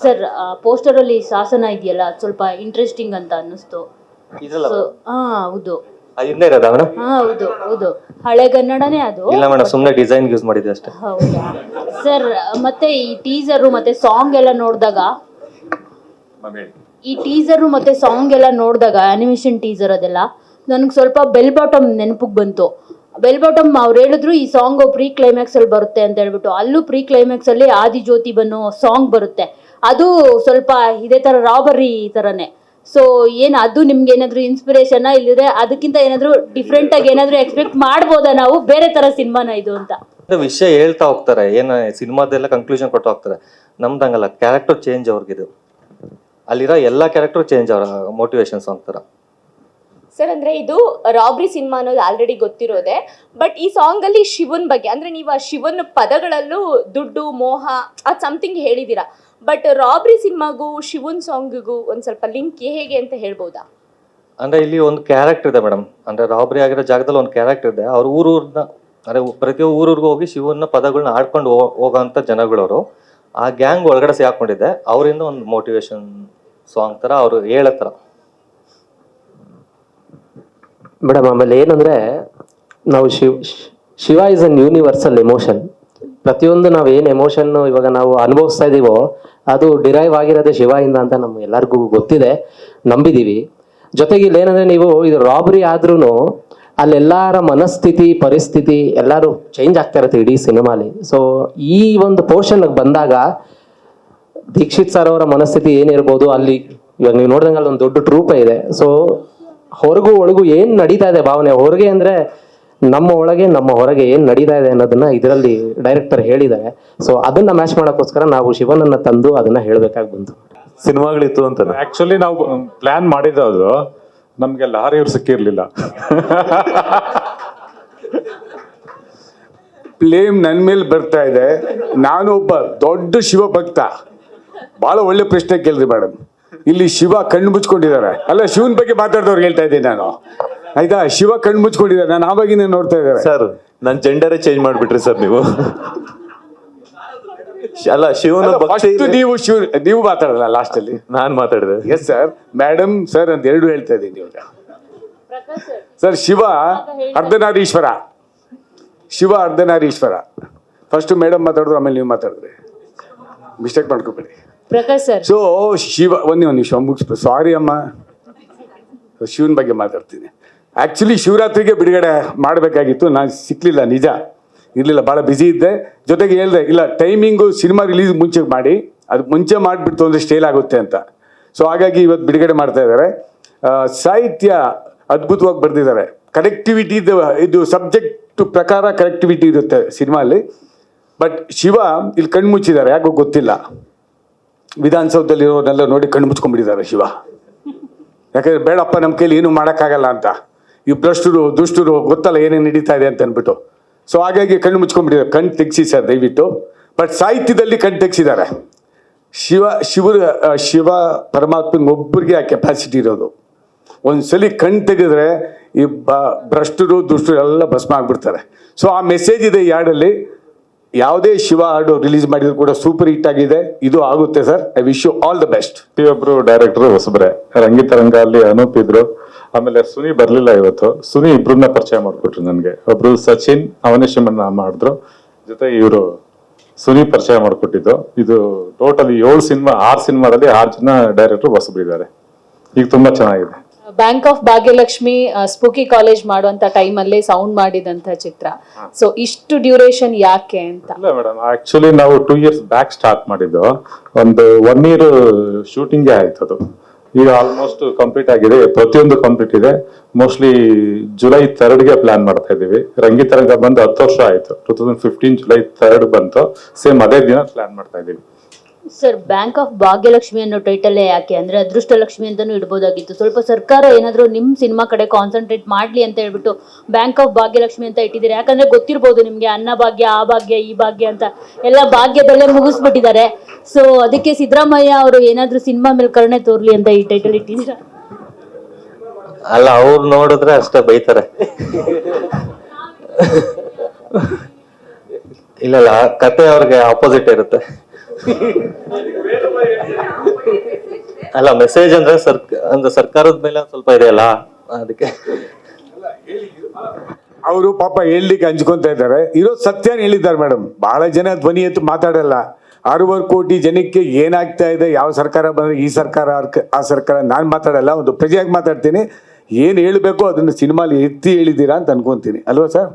Sir poster ಅಲ್ಲಿ ಶಾಸನ ಇದೆಯಲ್ಲ ಅದ್ ಸ್ವಲ್ಪ ಇಂಟ್ರೆಸ್ಟಿಂಗ್ ಅಂತ ಅನ್ನಿಸ್ತು. ಇದ್ರಲ್ಲ ಸೊ ಹಾ ಹೌದು. ಅದು ಹಿಂದೆ ಇರೋದಾ ಮೇಡಮ್? ಹಾ ಹೌದು ಹೌದು. ಹಳೆಗನ್ನಡನೇ ಅದು. ಇಲ್ಲ ಮೇಡಮ್ ಸುಮ್ಮನೆ ಡಿಸೈನ್ ಯೂಸ್ ಮಾಡಿದ್ದೆ ಅಷ್ಟೇ. ಹೌದಾ? ಸರ್ ಮತ್ತೆ ಈ ಟೀಸರ್ ಮತ್ತೆ ಸಾಂಗ್ ಎಲ್ಲ ನೋಡಿದಾಗ ಈ ಟೀಸರ್ ಮತ್ತೆ ಸಾಂಗ್ ಎಲ್ಲ ನೋಡಿದಾಗ ಅನಿಮೇಷನ್ ಟೀಸರ್ ಅದೆಲ್ಲ ನನಗೆ ಸ್ವಲ್ಪ ಬೆಲ್ ಬಾಟಮ್ ನೆನಪಿಗೆ ಬಂತು. ಬೆಲ್ ಬಾಟಮ್ ಅವ್ರು ಹೇಳಿದ್ರು, ಈ ಸಾಂಗ್ ಪ್ರೀ ಕ್ಲೈಮ್ಯಾಕ್ಸ್ ಅಲ್ಲಿ ಬರುತ್ತೆ ಅಂತ ಹೇಳ್ಬಿಟ್ಟು. ಅಲ್ಲೂ ಪ್ರೀ ಕ್ಲೈಮ್ಯಾಕ್ಸ್ ಅಲ್ಲಿ ಆದಿ ಜ್ಯೋತಿ ಬನ್ನೋ ಸಾಂಗ್ ಬರುತ್ತೆ. ಅದು ಸ್ವಲ್ಪ ಇದೇ ತರ ರಾಬರಿ ತರನೇ. ಸೊ ಏನು ಅದು ನಿಮ್ಗೆ ಏನಾದ್ರು ಇನ್ಸ್ಪಿರೇಷನ್ ಇಲ್ಲಿದೆ ಅದಕ್ಕಿಂತ ಏನಾದ್ರು ಡಿಫ್ರೆಂಟ್ ಆಗಿ ಏನಾದ್ರು ಎಕ್ಸ್ಪೆಕ್ಟ್ ಮಾಡ್ಬೋದಾ ನಾವು? ಬೇರೆ ತರ ಸಿನಿಮಾನ ಇದು ಅಂತ. ವಿಷಯ ಹೇಳ್ತಾ ಹೋಗ್ತಾರೆ. ಏನು ಸಿನಿಮಾದೆಲ್ಲ ಕನ್ಕ್ಲೂಷನ್ ಕೊಟ್ಟು ಹೋಗ್ತಾರೆ. ನಮ್ದಂಗಲ್ಲ ಕ್ಯಾರೆಕ್ಟರ್ ಚೇಂಜ್ ಅವ್ರಿಗಿದು. ಅಲ್ಲಿರೋ ಎಲ್ಲ ಕ್ಯಾರೆಕ್ಟರ್ ಚೇಂಜ್ ಅವ್ರ ಮೋಟಿವೇಶನ್ ಸಾಂಗ್ ಸರ್, ಅಂದ್ರೆ ಇದು ರಾಬ್ರಿ ಸಿನಿಮಾ ಅನ್ನೋದು ಆಲ್ರೆಡಿ ಗೊತ್ತಿರೋದೆ. ಬಟ್ ಈ ಸಾಂಗ್ ಅಲ್ಲಿ ಶಿವನ್ ಬಗ್ಗೆ, ಅಂದ್ರೆ ನೀವು ಆ ಶಿವನ್ ಪದಗಳಲ್ಲೂ ದುಡ್ಡು, ಮೋಹ, ಅದು ಸಮಥಿಂಗ್ ಹೇಳಿದೀರಾ. ಬಟ್ ರಾಬ್ರಿ ಸಿನಿಮಾಗೂ, ಶಿವನ್ ಸಾಂಗಿಗೂ ಒಂದ್ ಸ್ವಲ್ಪ ಲಿಂಕ್ ಹೇಗೆ ಅಂತ ಹೇಳ್ಬೋದಾ? ಅಂದ್ರೆ ಇಲ್ಲಿ ಒಂದು ಕ್ಯಾರೆಕ್ಟರ್ ಇದೆ ಮೇಡಮ್ ಅಂದ್ರೆ ರಾಬ್ರಿ ಆಗಿರೋ ಜಾಗದಲ್ಲಿ ಒಂದು ಕ್ಯಾರೆಕ್ಟರ್ ಇದೆ. ಅವ್ರ ಊರೂರ್ನ, ಅಂದ್ರೆ ಪ್ರತಿ ಊರೂರ್ಗೂ ಹೋಗಿ ಶಿವನ ಪದಗಳನ್ನ ಆಡ್ಕೊಂಡು ಹೋಗೋಂಥ ಜನಗಳವರು. ಆ ಗ್ಯಾಂಗ್ ಒಳಗಡೆ ಸೇರ್ಕೊಂಡಿದೆ ಅವರಿಂದ ಒಂದು ಮೋಟಿವೇಶನ್ ಸಾಂಗ್ ಥರ ಅವರು ಹೇಳೋ ಥರ ಮೇಡಮ್, ಆಮೇಲೆ ಏನಂದ್ರೆ ನಾವು Shiv, Shiva is an universal emotion ಪ್ರತಿಯೊಂದು ನಾವು ಏನು ಎಮೋಷನ್ ಇವಾಗ ನಾವು ಅನುಭವಿಸ್ತಾ ಇದೀವೋ, ಅದು ಡಿರೈವ್ ಆಗಿರೋದೇ ಶಿವಯಿಂದ ಅಂತ ನಮ್ಗೆ ಎಲ್ಲರಿಗೂ ಗೊತ್ತಿದೆ, ನಂಬಿದೀವಿ. ಜೊತೆಗೆ ಇಲ್ಲಿ ಏನಂದ್ರೆ ನೀವು ಇದು ರಾಬರಿ ಆದ್ರೂ ಅಲ್ಲೆಲ್ಲರ ಮನಸ್ಥಿತಿ, ಪರಿಸ್ಥಿತಿ ಎಲ್ಲರೂ ಚೇಂಜ್ ಆಗ್ತಾ ಇರುತ್ತೆ ಇಡೀ ಸಿನಿಮಾಲಿ. ಸೊ ಈ ಒಂದು ಪೋರ್ಷನ್ ಬಂದಾಗ ದೀಕ್ಷಿತ್ ಸರ್ ಅವರ ಮನಸ್ಥಿತಿ ಏನಿರ್ಬೋದು ಅಲ್ಲಿ, ಇವಾಗ ನೀವು ನೋಡಿದಂಗೆ ಅಲ್ಲಿ ಒಂದು ದೊಡ್ಡ ಟ್ರೂಪ ಇದೆ. ಸೊ ಹೊರಗು ಒಳಗು ಏನ್ ನಡೀತಾ ಇದೆ ಭಾವನೆ? ಹೊರಗೆ ಅಂದ್ರೆ ನಮ್ಮ ಒಳಗೆ ನಮ್ಮ ಹೊರಗೆ ಏನ್ ನಡೀತಾ ಇದೆ ಅನ್ನೋದನ್ನ ಇದರಲ್ಲಿ ಡೈರೆಕ್ಟರ್ ಹೇಳಿದ್ದಾರೆ. ಸೊ ಅದನ್ನ ಮ್ಯಾಚ್ ಮಾಡೋಕ್ಕೋಸ್ಕರ ನಾವು ಶಿವನನ್ನ ತಂದು ಅದನ್ನ ಹೇಳ್ಬೇಕಾಗಿ ಬಂತು. ಸಿನಿಮಾಗಳಿತ್ತು ಅಂತ ಆಕ್ಚುಲಿ ನಾವು ಪ್ಲಾನ್ ಮಾಡಿದ್ದು ನಮ್ಗೆ ಲಾರಿಯವ್ರು ಸಿಕ್ಕಿರ್ಲಿಲ್ಲ. ಪ್ಲೇಮ್ ನನ್ನ ಮೇಲೆ ಬರ್ತಾ ಇದೆ. ನಾನು ಒಬ್ಬ ದೊಡ್ಡ ಶಿವ ಭಕ್ತ ಬಹಳ ಒಳ್ಳೆ ಪ್ರಶ್ನೆ ಕೇಳ್ರಿ ಮೇಡಮ್ ಇಲ್ಲಿ ಶಿವ ಕಣ್ಣು ಮುಚ್ಕೊಂಡಿದ್ದಾರೆ. ಅಲ್ಲ ಶಿವನ ಬಗ್ಗೆ ಮಾತಾಡ್ದವ್ರು ಹೇಳ್ತಾ ಇದ್ದೀನಿ ನಾನು. ಆಯ್ತಾ? ಶಿವ ಕಣ್ಣು ಮುಚ್ಕೊಂಡಿದ್ದಾರೆ. ನಾನು ಆವಾಗಿನ ನೋಡ್ತಾ ಇದ್ದಾರೆ ಸರ್ ನನ್ನ ಜೆಂಡರೇ ಚೇಂಜ್ ಮಾಡ್ಬಿಟ್ರಿ ಸರ್ ನೀವು. ಶ್- ಅಲ್ಲ ಶಿವನ ಭಕ್ತಿ ನೀವು ಶಿವ ನೀವು ಮಾತಾಡಲ್ಲ ಲಾಸ್ಟ್ ಅಲ್ಲಿ? ನಾನು ಮಾತಾಡಿದೆ. ಎಸ್ ಸರ್ ಮೇಡಮ್ ಸರ್ ಅಂತ ಎರಡು ಹೇಳ್ತಾ ಇದ್ದೀನಿ ಇವಾಗ. Sir. Shiva Ardhanarishvara. Shiva Ardhanarishvara. First madam ಮಾತಾಡಿದ್ರು ಆಮೇಲೆ ನೀವು ಮಾತಾಡಿದ್ರಿ. ಮಿಸ್ಟೇಕ್ ಮಾಡ್ಕೋಬೇಡಿ. ಸೊ ಶಿವ ಒಂದೇ ಒಂದು ನಿಮಿಷ ಮುಗಿಸ್ಬ ಸಾರಿ ಅಮ್ಮ. ಶಿವನ ಬಗ್ಗೆ ಮಾತಾಡ್ತೀನಿ. ಆ್ಯಕ್ಚುಲಿ ಶಿವರಾತ್ರಿಗೆ ಬಿಡುಗಡೆ ಮಾಡಬೇಕಾಗಿತ್ತು. ನಾನು ಸಿಕ್ಕಲಿಲ್ಲ ನಿಜ. ಇರಲಿಲ್ಲ ಭಾಳ ಬ್ಯುಸಿ ಇದ್ದೆ. ಜೊತೆಗೆ ಹೇಳಿದೆ, ಇಲ್ಲ ಟೈಮಿಂಗು ಸಿನಿಮಾ ರಿಲೀಸ್ ಮುಂಚೆ ಮಾಡಿ. ಅದು ಮುಂಚೆ ಮಾಡಿಬಿಡ್ತು ಅಂದರೆ ಸ್ಟೇಲ್ ಆಗುತ್ತೆ ಅಂತ. ಸೊ ಹಾಗಾಗಿ ಇವತ್ತು ಬಿಡುಗಡೆ ಮಾಡ್ತಾ ಇದ್ದಾರೆ. ಸಾಹಿತ್ಯ ಅದ್ಭುತವಾಗಿ ಬರೆದಿದ್ದಾರೆ. ಕನೆಕ್ಟಿವಿಟಿ ಇದು ಸಬ್ಜೆಕ್ಟ್ ಪ್ರಕಾರ ಕನೆಕ್ಟಿವಿಟಿ ಇರುತ್ತೆ ಸಿನಿಮಾಲಿ ಬಟ್ ಶಿವ ಇಲ್ಲಿ ಕಣ್ಣು ಮುಚ್ಚಿದ್ದಾರೆ ಯಾಕೋ ಗೊತ್ತಿಲ್ಲ. ವಿಧಾನಸೌಧದಲ್ಲಿರೋನೆಲ್ಲ ನೋಡಿ ಕಣ್ಣು ಮುಚ್ಕೊಂಡ್ಬಿಟ್ಟಿದ್ದಾರೆ ಶಿವ. ಯಾಕಂದ್ರೆ ಬೇಡಪ್ಪ ನಮ್ಮ ಕೈಲಿ ಏನು ಮಾಡೋಕ್ಕಾಗಲ್ಲ ಅಂತ. ಈ ಭ್ರಷ್ಟರು, ದುಷ್ಟರು, ಗೊತ್ತಲ್ಲ ಏನೇನು ನಡೀತಾ ಇದೆ ಅಂತ ಅಂದ್ಬಿಟ್ಟು. ಸೊ ಹಾಗಾಗಿ ಕಣ್ಣು ಮುಚ್ಕೊಂಡ್ಬಿಟ್ಟಿದ್ದಾರೆ. ಕಣ್ಣು ತೆಗ್ಸಿ ಸರ್, ದಯವಿಟ್ಟು. ಬಟ್ ಸಾಹಿತ್ಯದಲ್ಲಿ ಕಣ್ಣು ತೆಗ್ಸಿದ್ದಾರೆ. ಶಿವ, ಶಿವರ ಶಿವ ಪರಮಾತ್ಮನ ಒಬ್ಬರಿಗೆ ಆ ಕೆಪಾಸಿಟಿ ಇರೋದು. ಒಂದ್ಸಲಿ ಕಣ್ ತೆಗೆದ್ರೆ ಈ ಬ, ಭ್ರಷ್ಟರು, ದುಷ್ಟರು ಎಲ್ಲ ಭಸ್ಮ ಆಗ್ಬಿಡ್ತಾರೆ. ಸೊ ಆ ಮೆಸೇಜ್ ಇದೆ ಈ ಹಾಡಲ್ಲಿ. ಯಾವುದೇ ಶಿವ ಹಾಡು ರಿಲೀಸ್ ಮಾಡಿದ್ರು ಕೂಡ ಸೂಪರ್ ಹಿಟ್ ಆಗಿದೆ. ಇದು ಆಗುತ್ತೆ sir I wish you all the best ಪ್ರತಿಯೊಬ್ಬರು ಡೈರೆಕ್ಟರ್ ಹೊಸಬ್ರೆ ರಂಗಿತರಂಗ ಅಲ್ಲಿ ಅನೂಪ್ ಇದ್ರು, ಆಮೇಲೆ ಸುನಿ ಬರಲಿಲ್ಲ ಇವತ್ತು. ಸುನಿ ಇಬ್ರನ್ನ ಪರಿಚಯ ಮಾಡಿಕೊಟ್ರು ನನಗೆ. ಒಬ್ರು ಸಚಿನ್ ಅವನೇಶಮನ್ನ ಮಾಡಿದ್ರು. ಜೊತೆ ಇವರು ಸುನಿ ಪರಿಚಯ ಮಾಡಿಕೊಟ್ಟಿದ್ದು. ಇದು ಟೋಟಲಿ ಏಳು ಸಿನಿಮಾ, ಆರು ಸಿನಿಮಾದಲ್ಲಿ ಆರು ಜನ ಡೈರೆಕ್ಟರ್ ಹೊಸಬ್ರಿದ್ದಾರೆ. ಈಗ ತುಂಬಾ ಚೆನ್ನಾಗಿದೆ. Bank of Bhagyalakshmi spooky college ಮಾಡುವಂತ ಟೈಮಲ್ಲಿ ಸೌಂಡ್ ಮಾಡಿದಂತ ಚಿತ್ರ. ಸೊ ಇಷ್ಟು ಡ್ಯೂರೇಷನ್ ಯಾಕೆ ಅಂತ? ಇಲ್ಲ ಮೇಡಮ್ ಆಕ್ಚುಲಿ ನಾವು ಟೂ ಇಯರ್ಸ್ ಬ್ಯಾಕ್ ಸ್ಟಾರ್ಟ್ ಮಾಡಿದ್ದು. ಒಂದು ಒನ್ ಇಯರ್ ಶೂಟಿಂಗ್ ಆಯ್ತು ಅದು. ಈಗ ಆಲ್ಮೋಸ್ಟ್ ಕಂಪ್ಲೀಟ್ ಆಗಿದೆ ಪ್ರತಿಯೊಂದು ಕಂಪ್ಲೀಟ್ ಇದೆ. ಮೋಸ್ಟ್ಲಿ ಜುಲೈ ಗೆ ಪ್ಲಾನ್ ಮಾಡ್ತಾ ಇದೀವಿ ರಂಗಿತರಂಗ ಬಂದು ಹತ್ತು ವರ್ಷ ಆಯ್ತು. Two thousand fifteen July third ಬಂತು. ಸೇಮ್ ಅದೇ ದಿನ ಪ್ಲಾನ್ ಮಾಡ್ತಾ ಇದೀವಿ ಸರ್ ಬ್ಯಾಂಕ್ ಆಫ್ ಭಾಗ್ಯಲಕ್ಷ್ಮಿ ಅನ್ನೋ ಟೈಟಲ್ಲೇ ಯಾಕೆ? ಅಂದ್ರೆ ಅದೃಷ್ಟ ಲಕ್ಷ್ಮಿ ಅಂತಾನೂ ಇಡ್ಬೋದಾಗಿತ್ತು. ಸ್ವಲ್ಪ ಸರ್ಕಾರ ಏನಾದರೂ ನಿಮ್ಮ ಸಿನಿಮಾ ಕಡೆ ಕಾನ್ಸಂಟ್ರೇಟ್ ಮಾಡ್ಲಿ ಅಂತ ಹೇಳ್ಬಿಟ್ಟು ಬ್ಯಾಂಕ್ ಆಫ್ ಭಾಗ್ಯಲಕ್ಷ್ಮಿ ಅಂತ ಇಟ್ಟಿದ್ದಾರೆ? ಯಾಕಂದ್ರೆ ಗೊತ್ತಿರ್ಬೋದು ನಿಮ್ಗೆ ಅನ್ನ ಭಾಗ್ಯ ಆ ಭಾಗ್ಯ ಈ ಭಾಗ್ಯ ಅಂತ. ಎಲ್ಲ ಭಾಗ್ಯದಲ್ಲೇ ಮುಗಿಸ್ಬಿಟ್ಟಿದ್ದಾರೆ. ಸೊ ಅದಕ್ಕೆ ಸಿದ್ದರಾಮಯ್ಯ ಅವರು ಏನಾದರೂ ಸಿನಿಮಾ ಮೇಲೆ ಕರುಣೆ ತೋರ್ಲಿ ಅಂತ ಈ ಟೈಟಲ್ ಇಟ್ಟಿದ್ದೀರಾ? ಅಲ್ಲ ಅವ್ರು ನೋಡಿದ್ರೆ ಅಷ್ಟೇ ಬೈತಾರೆ. ಇಲ್ಲ ಕತೆ ಅವ್ರಿಗೆ ಆಪೋಸಿಟ್ ಇರುತ್ತೆ. ಅಲ್ಲ ಮೆಸೇಜ್ ಅಂದ್ರೆ ಸರ್, ಅಂದ್ರೆ ಸರ್ಕಾರದ ಮೇಲೆ ಸ್ವಲ್ಪ ಇದೆಯಲ್ಲ, ಅದಕ್ಕೆ. ಅವರು ಪಾಪ ಹೇಳಲಿಕ್ಕೆ ಹಂಚ್ಕೊಂತ ಇದ್ದಾರೆ. ಇರೋ ಸತ್ಯನ ಹೇಳಿದ್ದಾರೆ ಮೇಡಮ್. ಬಹಳ ಜನ ಧ್ವನಿ ಎತ್ತು ಮಾತಾಡಲ್ಲ. ಆರೂವರೆ ಕೋಟಿ ಜನಕ್ಕೆ ಏನಾಗ್ತಾ ಇದೆ, ಯಾವ ಸರ್ಕಾರ ಬಂದ್ರೆ ಈ ಸರ್ಕಾರ ಆ ಸರ್ಕಾರ, ನಾನು ಮಾತಾಡಲ್ಲ, ಒಂದು ಪ್ರಜೆಯಾಗಿ ಮಾತಾಡ್ತೀನಿ. ಏನು ಹೇಳಬೇಕು ಅದನ್ನು ಸಿನಿಮಾಲಿ ಎತ್ತಿ ಹೇಳಿದ್ದೀರಾ ಅಂತ ಅನ್ಕೊಂತೀನಿ. ಅಲ್ವಾ ಸರ್?